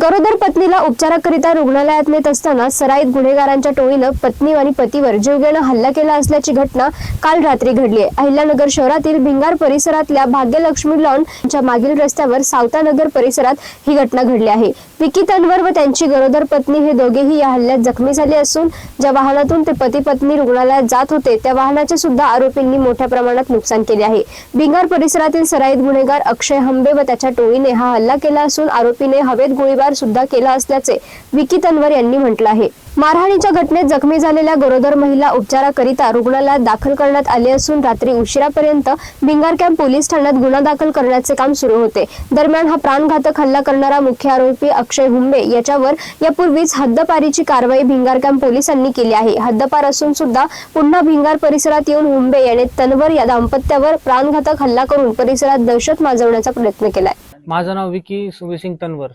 गरोदर पत्नीला उपचाराकरिता रुग्णालयात नेत असताना सराईत गुन्हेगारांच्या टोळीनं पत्नी आणि पतीवर जीवघेणं हल्ला केला असल्याची घटना काल रात्री घडली आहे. अहिल्यानगर शहरातील भिंगार परिसरातल्या भाग्यलक्ष्मी लॉनच्या मागील रस्त्यावर सावतानगर परिसरात ही घटना घडली आहे. विकी तन्वर व त्यांची गरोदर पत्नी हे दोघेही या हल्ल्यात जखमी झाले असून ज्या वाहनातून ते पती पत्नी रुग्णालयात जात होते त्या वाहनाचे सुद्धा आरोपींनी मोठ्या प्रमाणात नुकसान केले आहे. बिंगार परिसरातील सराईत गुन्हेगार अक्षय हंबे व त्याच्या टोळीने हा हल्ला केला असून आरोपीने हवेत गोळीबार सुद्धा केला असल्याचे विकी तन्वर यांनी म्हटलं आहे. मारहाणीच्या घटनेत जखमी झालेल्या गरोदर महिला उपचाराकरिता रुग्णालयात दाखल करण्यात आले असून रात्री उशिरापर्यंत भिंगार कॅम्प पोलीस ठाण्यात गुन्हा दाखल करण्याचे काम सुरू होते. दरम्यान हा प्राणघातक हल्ला करणारा मुख्य आरोपी अक्षय हुंबे याच्यावर यापूर्वीच हद्दपारीची कारवाई भिंगार कॅम्प पोलिसांनी केली आहे. हद्दपार असून सुद्धा पुन्हा भिंगार परिसरात येऊन हुंबे याने तन्वर या दाम्पत्यावर प्राणघातक हल्ला करून परिसरात दहशत माजवण्याचा प्रयत्न केलाय. माझं नाव विकी सुबेसिंग तन्वर.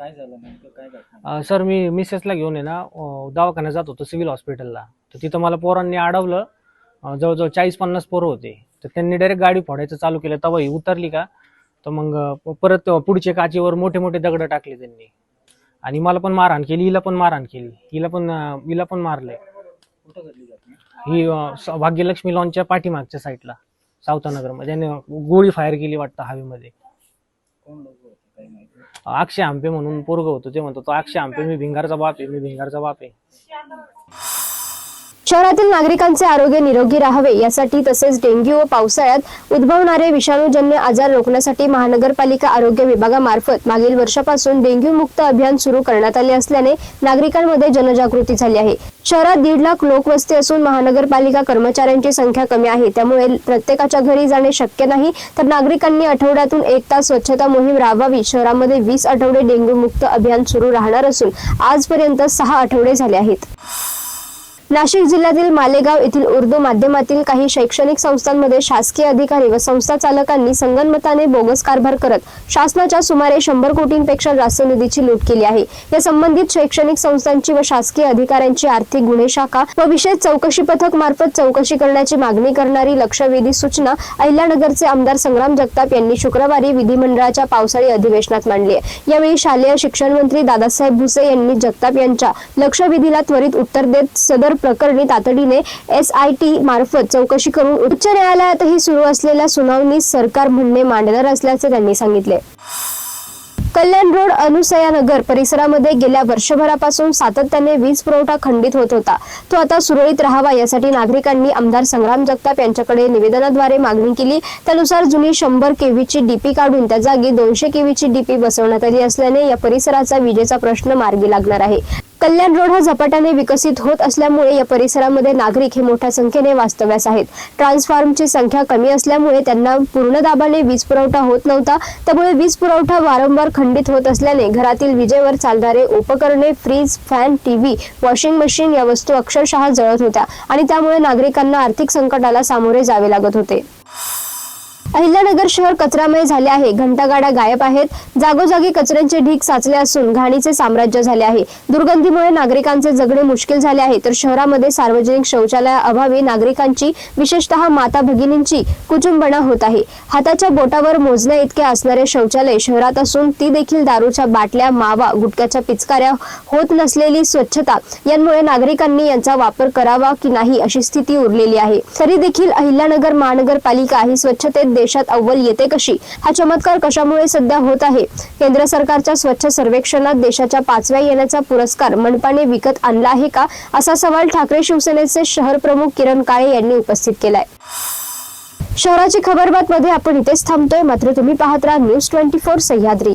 काय झालं नेमकं? काय घटना अं, सर मी मिसेसला घेऊन आहे ना अं, दवाखान्यात जात होतो सिव्हिल हॉस्पिटलला. तर तिथं मला पोरांनी अडवलं. अं, जवळजवळ चाळीस पन्नास पोरं होते. तर त्यांनी डायरेक्ट गाडी फोडायचं चालू केलं. तेव्हा ही उतरली का? तर मग अं, परत पुढच्या काचीवर मोठे मोठे दगड टाकले त्यांनी. आणि मला पण मारहाण केली हिला पण मारहाण केली. हिला पण अं, हिला पण मारलंय. कुठं घडली घटना? ही अं, स- भाग्यलक्ष्मी लॉनच्या पाठीमागच्या साईडला सावतानगरमध्ये. त्याने गोळी फायर केली वाटतं हवेमध्ये. कोण लोक होते? काही माहिती अक्षय आंबे म्हणून पोरग होतो ते म्हणतो तो अक्षय आंबे मी भिंगारचा बाप आहे मी भिंगारचा बाप आहे. शहरातील नागरिकांचे आरोग्य निरोगी राहावे यासाठी तसेच डेंग्यू व पावसाळ्यात उद्भवणारे विषाणूजन्य आजार रोखण्यासाठी महानगरपालिका आरोग्य विभागामार्फत मागील वर्षापासून डेंग्यू मुक्त अभियान सुरू करण्यात आले असल्याने नागरिकांमध्ये जनजागृती झाली आहे. शहरात दीड लाख लोकवस्ती असून महानगरपालिका कर्मचाऱ्यांची संख्या कमी आहे. त्यामुळे प्रत्येकाच्या घरी जाणे शक्य नाही. तर नागरिकांनी आठवड्यातून एक तास स्वच्छता मोहीम राबवावी. शहरामध्ये वीस आठवडे डेंग्यू मुक्त अभियान सुरू राहणार असून आजपर्यंत सहा आठवडे झाले आहेत. नाशिक जिल्ह्यातील मालेगाव येथील उर्दू माध्यमातील काही शैक्षणिक संस्थांमध्ये शासकीय अधिकारी व संस्था चालकांनी संगनमताने बोगस कारभार करत शासनाच्या सुमारे शंभर कोटींपेक्षा जास्त निधीची लूट केली आहे. या संबंधित शैक्षणिक संस्थांची व शासकीय अधिकाऱ्यांची आर्थिक गुन्हे शाखा व विशेष चौकशी पथक मार्फत चौकशी करण्याची मागणी करणारी लक्षवेधी सूचना अहिल्यानगरचे आमदार संग्राम जगताप यांनी शुक्रवारी विधिमंडळाच्या पावसाळी अधिवेशनात मांडली आहे. यावेळी शालेय शिक्षण मंत्री दादासाहेब भुसे यांनी जगताप यांच्या लक्षवेधीला त्वरित उत्तर देत सदर प्रकरणी तातडीने एस आय टी मार्फत चौकशी करून उच्च न्यायालयातही सुरू असलेल्या सुनावणीत सरकार म्हणणे मांडणार असल्याचे त्यांनी सांगितले. कल्याण रोड अनुसयानगर परिसरामध्ये गेल्या वर्षभरापासून सातत्याने वीज पुरवठा खंडित होत होता. तो आता सुरळीत राहावा यासाठी नागरिकांनी आमदार संग्राम जगताप यांच्याकडे निवेदनाद्वारे मागणी केली. त्यानुसार जुनी शंभर केव्हीची डीपी काढून त्या जागी दोनशे केव्हीची डीपी बसवण्यात आली असल्याने या परिसराचा विजेचा प्रश्न मार्गी लागणार आहे. कल्याण रोड हा झपाट्याने विकसित होत असल्यामुळे या परिसरामध्ये नागरिक हे मोठ्या संख्येने वास्तव्यास आहेत. ट्रान्सफॉर्मची संख्या कमी असल्यामुळे त्यांना पूर्ण दाबाने वीज पुरवठा होत नव्हता. त्यामुळे वीज पुरवठा वारंवार खंडित होत असल्याने घरातील विजेवर चालणारे उपकरणे fridge fan TV washing machine या वस्तू अक्षरशः जळत होत्या आणि त्यामुळे नागरिकांना आर्थिक संकटाला सामोरे जावे लागत होते. अहिल्यानगर शहर कचरामय झाले आहे. घंटागाड्या गायब आहेत. जागोजागी कचऱ्यांचे ढीग साचले असून घाणीचे साम्राज्य झाले आहे. दुर्गंधीमुळे नागरिकांचे जगणे मुश्किल झाले आहे. तर शहरामध्ये सार्वजनिक शौचालयाअभावी नागरिकांची विशेषतः माता भगिनींची कुचुंबणा होत आहे. हाताच्या बोटावर मोजण्या इतके असणारे शौचालय शहरात असून ती देखील दारूच्या बाटल्या मावा गुटख्याच्या पिचकाऱ्या होत नसलेली स्वच्छता यांमुळे नागरिकांनी यांचा वापर करावा की नाही अशी स्थिती उरलेली आहे. तरी देखील अहिल्यानगर महानगरपालिका ही स्वच्छतेत देशात अव्वल येते कशी? हा चमत्कार कशामुळे सध्या होत आहे? केंद्र सरकारच्या स्वच्छ सर्वेक्षणात देशाच्या पाचव्या येण्याचा पुरस्कार मनपाने विकत आणला आहे का? असा सवाल ठाकरे शिवसेनेचे शहर प्रमुख किरण काळे यांनी उपस्थित केलाय. शहराची खबरबात मध्ये आपण इथेच थांबतोय. मात्र तुम्ही पाहत राहा न्यूज ट्वेंटी फोर सह्याद्री.